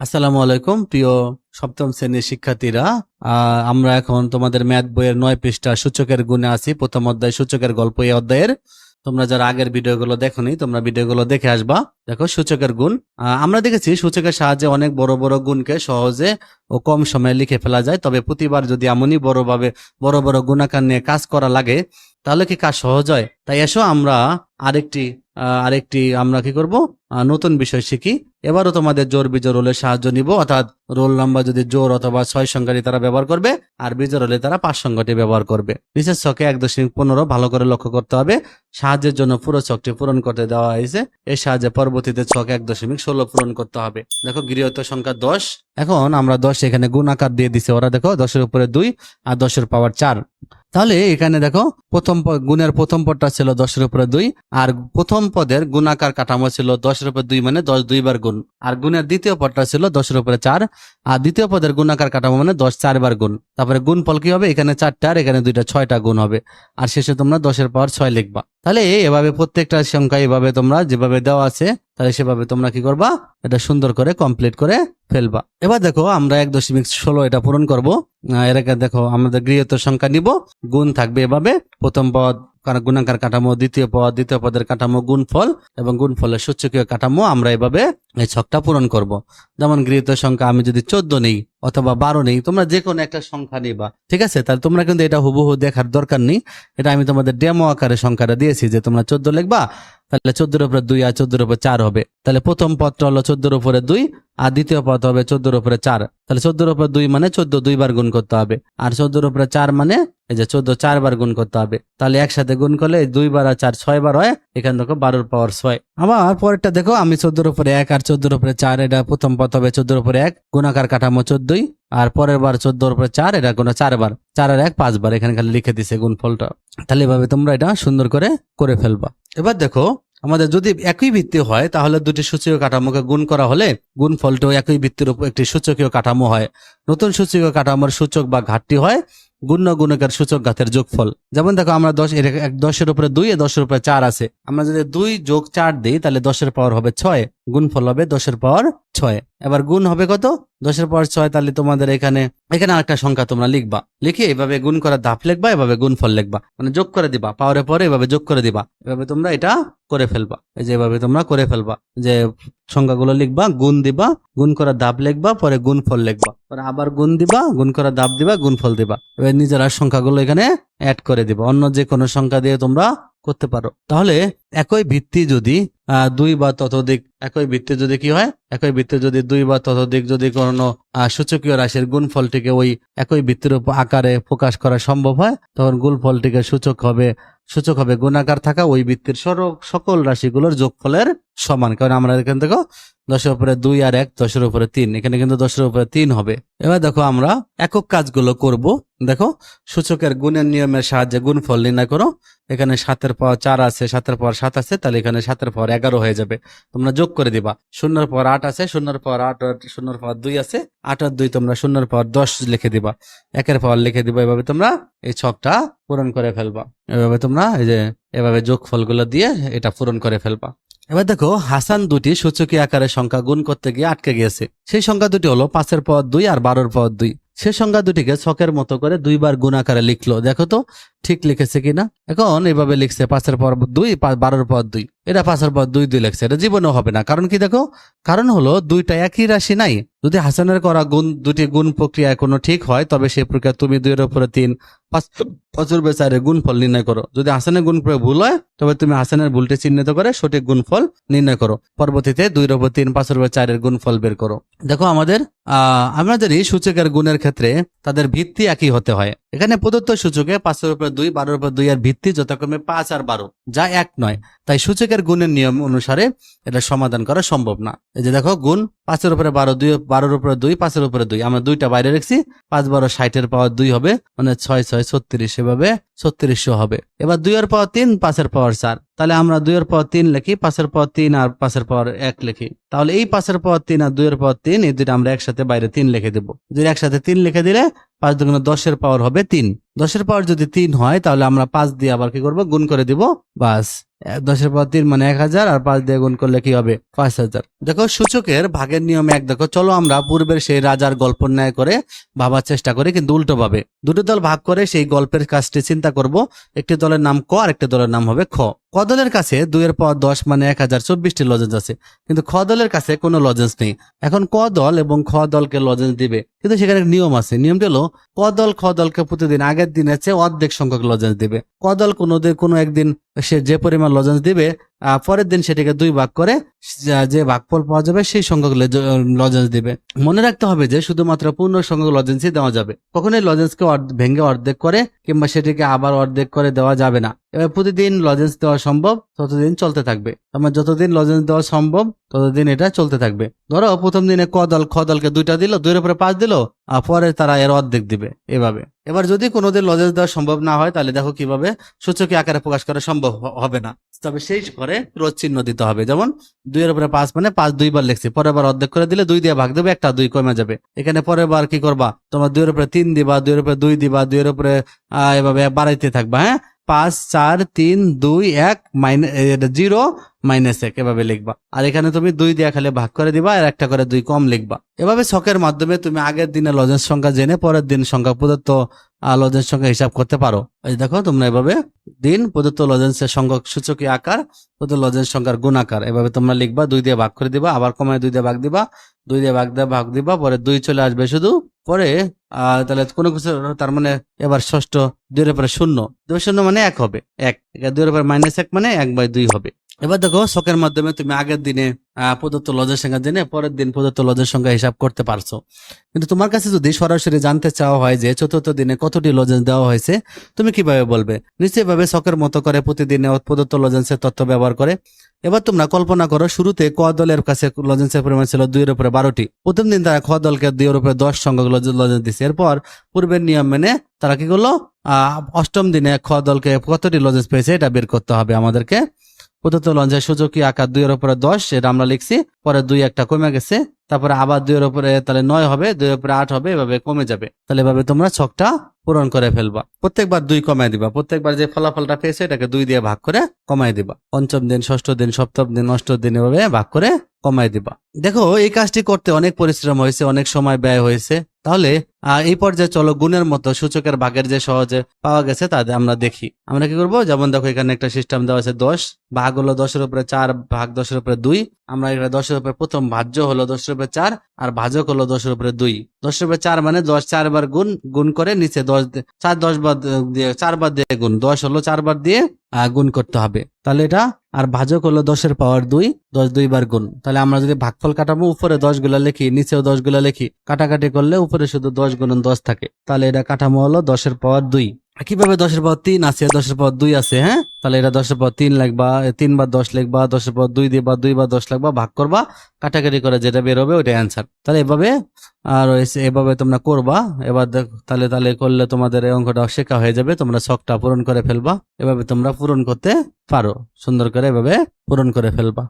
আসসালামু আলাইকুম, প্রিয় সপ্তম শ্রেণির শিক্ষার্থীরা। আমরা এখন তোমাদের ম্যাথ বইয়ের নয় পৃষ্ঠা সূচকের গুণে আছি। প্রথম অধ্যায় সূচকের গল্প এই অধ্যায়ের। তোমরা যারা আগের ভিডিওগুলো দেখোনি, তোমরা ভিডিওগুলো দেখে আসবা। দেখো সূচকের গুণ। আমরা দেখেছি সূচকের সাহায্যে অনেক বড় বড় গুণকে সহজে ও কম সময়ে লিখে ফেলা যায়। তবে প্রতিবার যদি এমনই বড়ভাবে বড় বড় গুণাকার নিয়ে কাজ করা লাগে, তাহলে কি কাজ সহজ হয়? তাই এসো, আমরা আরেকটি আরেকটি, আমরা কি করব? নতুন বিষয় শিখি। এবারও তোমাদের জোর বিজোর রোলের সাহায্য নিব, অর্থাৎ রোল নাম্বার যদি জোর অথবা ছয় সংখ্যাটি তারা ব্যবহার করবে, আর বিজোর হলে তারা পাঁচ সংখ্যাটি ব্যবহার করবে। নিচের ছকে এক দশমিক পনেরো ভালো করে লক্ষ্য করতে হবে। সাহায্যের জন্য পুরো ছকটি পূরণ করতে দেওয়া হয়েছে। এর সাহায্যে পরবর্তীতে ছক এক দশমিক ষোলো পূরণ করতে হবে। দেখো, গৃহত সংখ্যা দশ। এখন আমরা দশ এখানে গুণ আকার দিয়ে দিছে ওরা, দেখো, দশের উপরে দুই আর দশের পাওয়ার চার। তাহলে এখানে দেখো, প্রথম গুণের প্রথম পদটা ছিল দশের উপরে দুই, আর প্রথম পদের গুণাকার কাঠামো ছিল দশের উপরে দুই মানে দশ দুইবার গুণ। আর গুণের দ্বিতীয় পদটা ছিল দশের উপরে চার, আর দ্বিতীয় পদের গুণাকার কাঠামো মানে দশ চারবার গুণ। তারপরে গুণ ফল কি হবে? এখানে চারটা, আর এখানে দুইটা, ছয়টা গুণ হবে। আর শেষে তোমরা দশের পাওয়ার ছয় লিখবা। তাহলে এভাবে প্রত্যেকটা সংখ্যা এভাবে তোমরা যেভাবে দেওয়া আছে, তাহলে সেভাবে তোমরা কি করবা? এটা সুন্দর করে কমপ্লিট করে ফেলবা। এবার দেখো আমরা এক দশমিক ষোলো এটা পূরণ করব। এর আগে দেখো আমাদের গৃহীত সংখ্যা নিব, গুণ থাকবে এভাবে। প্রথম পদ কার- গুণাকার কাঠামো, দ্বিতীয় পদ, দ্বিতীয় পদের কাঠামো, গুণফল এবং গুণফলের সূচকীয় কাঠামো আমরা এভাবে এই ছকটা পূরণ করব। যেমন গৃহীত সংখ্যা আমি যদি চোদ্দ নেই অথবা বারো নেই, তোমরা যে কোনো একটা সংখ্যা নিবা, ঠিক আছে? তাহলে তোমরা কিন্তু এটা হুবহু দেখার দরকার নেই। এটা আমি তোমাদের ডেমো আকারে সংখ্যাটা দিয়েছি যে তোমরা চোদ্দ লিখবা তাহলে চোদ্দোর উপরে দুই আর চোদ্দোর উপরে চার হবে তাহলে প্রথম পদটা হলো চোদ্দোর উপরে দুই আর দ্বিতীয় পদ হবে চোদ্দোর উপরে চার তাহলে চোদ্দোর উপরে দুই মানে চোদ্দ দুইবার গুণ করতে হবে আর চোদ্দোর উপরে চার মানে এই যে চোদ্দ চারবার গুণ করতে হবে তাহলে একসাথে গুণ করলে দুইবার আর চার ছয় বার হয় এখান থেকে বারোর পাওয়ার ছয় আবার পরেরটা দেখো আমি চোদ্দোর উপরে এক আর চোদ্দোর উপরে চার এটা প্রথম পদ হবে চোদ্দোর উপরে এক গুণাকার কাঠামো চোদ্দই আর পরের বার চোদ্দোর উপরে চার এটা কোনো চারবার চার আর এক পাঁচবার এখানে খালি লিখে দিছে গুণ ফলটা তাহলে এভাবে তোমরা এটা সুন্দর করে করে ফেলবা এবার দেখো আমাদের যদি একই ভিত্তি হয়, তাহলে দুটি সূচকীয় কাঠামোকে গুণ করা হলে গুণ ফলটাও একই ভিত্তির উপর একটি সূচকীয় কাঠামো হয়। নতুন সূচকীয় কাঠামোর সূচক বা ঘাটতি হয় গুণ্য গুণকের সূচক ঘাতের যোগফল। যেমন দেখো, আমরা দশ, এর দশের উপরে দুই দশের উপরে চার আছে। আমরা যদি দুই যোগ চার দিই, তাহলে দশের পাওয়ার হবে ছয়। গুণফল হবে দশের পাওয়ার ছয়। এবার গুণ হবে কত? দশের পাওয়ার ছয়, তাহলে তোমাদের এখানে এখানে আরেকটা সংখ্যা তোমরা লিখবা। লিখে এভাবে গুণ করার ধাপ লিখবা, এভাবে গুণফল লিখবা। মানে যোগ করে দিবা, পাওয়ারের পরে এভাবে যোগ করে দিবা। এভাবে তোমরা এটা করে ফেলবা। এই যে এভাবে তোমরা করে ফেলবা। যে সংখ্যাগুলো লিখবা, গুণ দিবা, গুণ করা দাব লিখবা, পরে গুণফল লিখবা। পরে আবার গুণ দিবা, গুণ করা ধাপ দিবা, গুণফল দিবা। এবার নিজেরা সংখ্যাগুলো এখানে অ্যাড করে দিবা। অন্য যে কোনো সংখ্যা দিয়ে তোমরা করতে পারো। তাহলে একই ভিত্তি যদি দুই বা ততোধিক, একই ভিত্তি যদি কি হয়? একই ভিত্তি যদি দুই বা ততোধিক যদি কোনো সূচকীয় রাশির গুণফলটিকে ওই একই ভিত্তির উপর আকারে প্রকাশ করা সম্ভব হয়, তখন গুণফলটিকে সূচক হবে সূচক হবে গুণাকার থাকা ওই ভিত্তির সর- সকল রাশিগুলোর যোগফলের সমান, কারণ আমরা এখান থেকে দশের উপরে দুই আর এক, দশের উপরে তিন। এখানে কিন্তু দশের উপরে তিন হবে। এবার দেখো আমরা একক কাজগুলো করব। দেখো, সূচকের গুণের নিয়মের সাহায্যে গুণফল নির্ণয় করো। এখানে সাতের পর চার আছে, সাতের পর সাত আছে, তাহলে এখানে সাতের পর এগারো হয়ে যাবে। তোমরা যোগ করে দিবা। শূন্যর পর আট আছে, শূন্যর পর আট শূন্যর পর দুই আছে, আট আর দুই তোমরা শূন্যর পর দশ লিখে দিবা। একের পর লিখে দিবা, এভাবে তোমরা এই ছকটা পূরণ করে ফেলবা। এভাবে তোমরা এই যে, এভাবে যোগ ফলগুলো দিয়ে এটা পূরণ করে ফেলবা। এবার দেখো, হাসান দুটি সূচকী আকারে সংখ্যা গুণ করতে গিয়ে আটকে গিয়েছে। সেই সংখ্যা দুটি হলো পাঁচের পর দুই আর বারোর পর দুই। সে সংখ্যা দুটিকে ছকের মতো করে দুইবার গুণ আকারে লিখলো। দেখো তো, ঠিক লিখেছে কিনা? এখন এভাবে লিখছে, পাঁচের পর দুই বারোর পর দুই। এটা পাঁচের পর দুই দুই লিখছে, এটা জীবনেও হবে না। কারণ কি দেখো? কারণ হলো দুইটা একই রাশি নাই। যদি হাসানের করা গুণ, দুটি গুণ প্রক্রিয়া কোনো ঠিক হয়, তবে সেই প্রক্রিয়া তুমি দুইয়ের উপরে তিন, পাঁচ, পাঁচের বেচারে গুণফল নির্ণয় করো। যদি হাসানের গুণ প্রয়োগ ভুল হয়, তবে তুমি হাসানের ভুলটি চিহ্নিত করে সঠিক গুণফল নির্ণয় করো। পরবর্তীতে দুইয়ের উপর তিন, পাঁচের উপর চারের গুণফল বের করো। দেখো আমাদের, আহ, আমরা জানি সূচকের গুণের ক্ষেত্রে তাদের ভিত্তি একই হতে হয়। এখানে প্রদত্ত সূচকে পাঁচের উপর দুই, বারোর উপর দুই আর ভিত্তি যথাক্রমে পাঁচ আর বারো, যা এক নয়। তাই সূচকের গুণের নিয়ম অনুসারে এটা সমাধান করা সম্ভব না। এই যে দেখো, গুণ পাঁচের উপরে বারো দুই, বারোর উপরে দুই, পাঁচের উপরে দুই। আমরা দুইটা বাইরে রেখেছি, পাঁচ বারো ষাটের পাওয়ার দুই হবে মানে ছয় ছয়, ছত্রিশ, এভাবে ছত্রিশশো হবে। এবার দুইয়ের পাওয়ার তিন, পাঁচের পাওয়ার চার। তাহলে আমরা দুইয়ের পাওয়ার তিন লিখি, পাঁচের পাওয়ার তিন আর পাঁচের পাওয়ার এক লিখি। তাহলে এই পাঁচের পাওয়ার তিন আর দুইয়ের পাওয়ার তিন, এই দুইটা আমরা একসাথে বাইরে তিন লিখে দেবো। যদি একসাথে তিন লিখে দিলে পাঁচ দুগুণ দশের পাওয়ার হবে তিন। দশের পাওয়ার যদি তিন হয়, তাহলে আমরা পাঁচ দিয়ে আবার কি করব? গুণ করে দিব বাস দশের পাওয়ার তিন মানে এক হাজার, আর পাঁচ দিয়ে গুণ করলে কি হবে? পাঁচ হাজার। দেখো, সূচকের ভাগের নিয়ম এক, দেখো, চলো আমরা পূর্বের সেই রাজার গল্প ন্যায় করে ভাবার চেষ্টা করি, কিন্তু উল্টো ভাবে। দুটো দল ভাগ করে সেই গল্পের কাজটি চিন্তা করব, একটি দলের নাম ক আর একটি দলের নাম হবে খ। ক দলের কাছে দুইয়ের পর দশ মানে এক হাজার চব্বিশটি লজেন্স আছে, কিন্তু খ দলের কাছে কোনো লজেন্স নেই। এখন ক দল এবং খ দলকে লজেন্স দিবে, কিন্তু সেখানে নিয়ম আছে। নিয়মটি হলো, ক দল খ দলকে প্রতিদিন আগের দিনের চেয়ে অর্ধেক সংখ্যক লজেন্স দিবে। কদল দল কোনো কোনো একদিন সে যে পরিমাণ লজেন্স দিবে পরের দিন সেটাকে দুই ভাগ করে, যা- ভাগফল পাওয়া যাবে সেই সংখ্যক লজেন্স দিবে। মনে রাখতে হবে যে শুধুমাত্র পূর্ণ সংখ্যক লজেন্সই দেওয়া যাবে। কখনোই লজেন্সকে ভেঙে অর্ধেক করে কিংবা সেটিকে আবার অর্ধেক করে দেওয়া যাবে না। এবার প্রতিদিন লজেন্স দেওয়া সম্ভব, ততদিন চলতে থাকবে। আমার যতদিন লজেন্স দেওয়া সম্ভব, ততদিন এটা চলতে থাকবে। ধরো প্রথম দিনে ক দল দুইটা দিল, দুইয়ের উপরে পাঁচ দিল, আর পরে তারা এর অর্ধেক দিবে এভাবে। এবার যদি কোনোদিন লজেন্স দেওয়া সম্ভব না হয়, তাহলে দেখো কীভাবে সূচকীয় আকারে প্রকাশ করা সম্ভব। হ- হবে না। তবে সেই ঘরে রোজ চিহ্ন দিতে হবে। যেমন দুইয়ের উপরে পাঁচ মানে পাঁচ দুইবার লিখছি। পরের বার অর্ধেক করে দিলে দুই দিয়ে ভাগ দেবে, একটা দুই কমে যাবে। এখানে পরের বার কি করবা? তোমার দুইয়ের উপরে তিন দিবা, দুইয়ের উপরে দুই দিবা, দুইয়ের উপরে এভাবে বাড়াইতে থাকবা হ্যাঁ? পাঁচ, চার, তিন, দুই, এক মাইনাস জিরো, মাইনাস এক, এভাবে লিখবা। আর এখানে তুমি দুই দিয়ে খালি ভাগ করে দিবা আর একটা করে দুই কম লিখবা। এভাবে ছকের মাধ্যমে তুমি আগের দিনে লজেন্স সংখ্যা জেনে পরের দিন সংখ্যা প্রদত্ত লজেন্স সংখ্যা হিসাব করতে পারো। এই দেখো, তোমরা এভাবে দিন প্রদত্ত লজেন্সের সংখ্যক সূচকীয় আকার, প্রদত্ত লজেন্স সংখ্যার গুণ আকার। এভাবে তোমরা লিখবা, দুই দিয়ে ভাগ করে দিবা, আবার কমায় দুই দিয়ে ভাগ দিবা, দুই দিয়ে ভাগ দিয়ে ভাগ দিবা, পরে দুই চলে আসবে শুধু, পরে তাহলে কোনো কিছু তার মানে এবার ষষ্ঠ, দুইয়ের পরে শূন্য। দুই শূন্য মানে এক হবে, এক। দুইয়ের উপরে মাইনাস এক মানে এক বাই দুই হবে। এবার দেখো, শখের মাধ্যমে তুমি আগের দিনে প্রদত্ত লজের সংখ্যা জেনে পরের দিন প্রদত্ত লজের সংখ্যা হিসাব করতে পারছ। কিন্তু তোমার কাছে যদি সরাসরি জানতে চাওয়া হয় যে চতুর্থ দিনে কতটি লজেন্স দেওয়া হয়েছে, তুমি কীভাবে বলবে? নিশ্চয়ভাবে শখের মতো করে প্রতিদিনে প্রদত্ত লজেন্সের তথ্য ব্যবহার করে। এবার তোমরা কল্পনা করো, শুরুতে ক দলের কাছে লজেন্সের পরিমাণ ছিল দুইয়ের উপরে বারোটি। প্রথম দিন তারা খ দলকে দুইয়ের উপরে দশ সংখ্যক লজেন্স দিচ্ছে এরপর পূর্বের নিয়ম মেনে তারা কি করল? অষ্টম দিনে খ দলকে কতটি লজেন্স পেয়েছে এটা বের করতে হবে আমাদেরকে। প্রদত্ত লঞ্চের সূচকীয় আকার দুইয়ের উপরে দশ? এটা আমরা লিখছি, পরে দুই একটা কমে গেছে, তারপরে আবার দুইয়ের উপরে তাহলে নয় হবে, দুইয়ের উপরে আট হবে, এভাবে কমে যাবে। তাহলে এভাবে তোমরা ছকটা পূরণ করে ফেলবা। প্রত্যেকবার দুই কমায় দিবা। প্রত্যেকবার যে ফলাফলটা পেয়েছে, এটাকে দুই দিয়ে ভাগ করে কমায় দিবা। পঞ্চম দিন, ষষ্ঠ দিন, সপ্তম দিন, অষ্টম দিন, এভাবে ভাগ করে কমায় দিবা। দেখো, এই কাজটি করতে অনেক পরিশ্রম হয়েছে, অনেক সময় ব্যয় হয়েছে। তাহলে এই পর্যায়ে চলো গুণের মতো সূচকের ভাগের যে সহজে পাওয়া গেছে তাদের আমরা দেখি। আমরা কি করব? যেমন দেখো, এখানে একটা সিস্টেম দেওয়া আছে দশ। ভাগ হলো দশের উপরে চার, ভাগ দশের উপরে দুই। আমরা এখানে দশের উপরে প্রথম ভাজ্য হলো দশের উপরে চার, আর ভাজক হলো দশের উপরে দুই। দশের উপরে চার মানে দশ চারবার গুণ গুণ করে নিচে দশ চার, দশ বার দিয়ে চারবার দিয়ে গুণ। দশ হলো চারবার দিয়ে গুণ করতে হবে। তাহলে এটা, আর ভাজক হলো দশের পাওয়ার দুই, দশ দুইবার গুণ। তাহলে আমরা যদি ভাগফল কাটাবো, উপরে দশগুলা লিখি, নিচেও দশগুলা লিখি, কাটাকাটি করলে উপরে শুধু দশ গুণন দশ থাকে। তাহলে এটা কাঠামো হলো দশের পাওয়ার দুই। কীভাবে দশের পাওয়ার তিন আছে? দশের পাওয়ার দুই আছে হ্যাঁ? তাহলে এটা দশের পাওয়ার তিন লাগবা তিন বার দশ লিখবা, দশের পাওয়ার দুই দিবা, দুই বার দশ লাগবা, ভাগ করবা কাটাকাটি করে যেটা বের হবে ওইটা অ্যান্সার তাহলে এভাবে, আর এভাবে তোমরা করবা, এবার তাহলে তাহলে করলে তোমাদের এই অঙ্কটা শেখা হয়ে যাবে, তোমরা শখটা পূরণ করে ফেলবা, এভাবে তোমরা পূরণ করতে পারো। সুন্দর করে এভাবে পূরণ করে ফেলবা।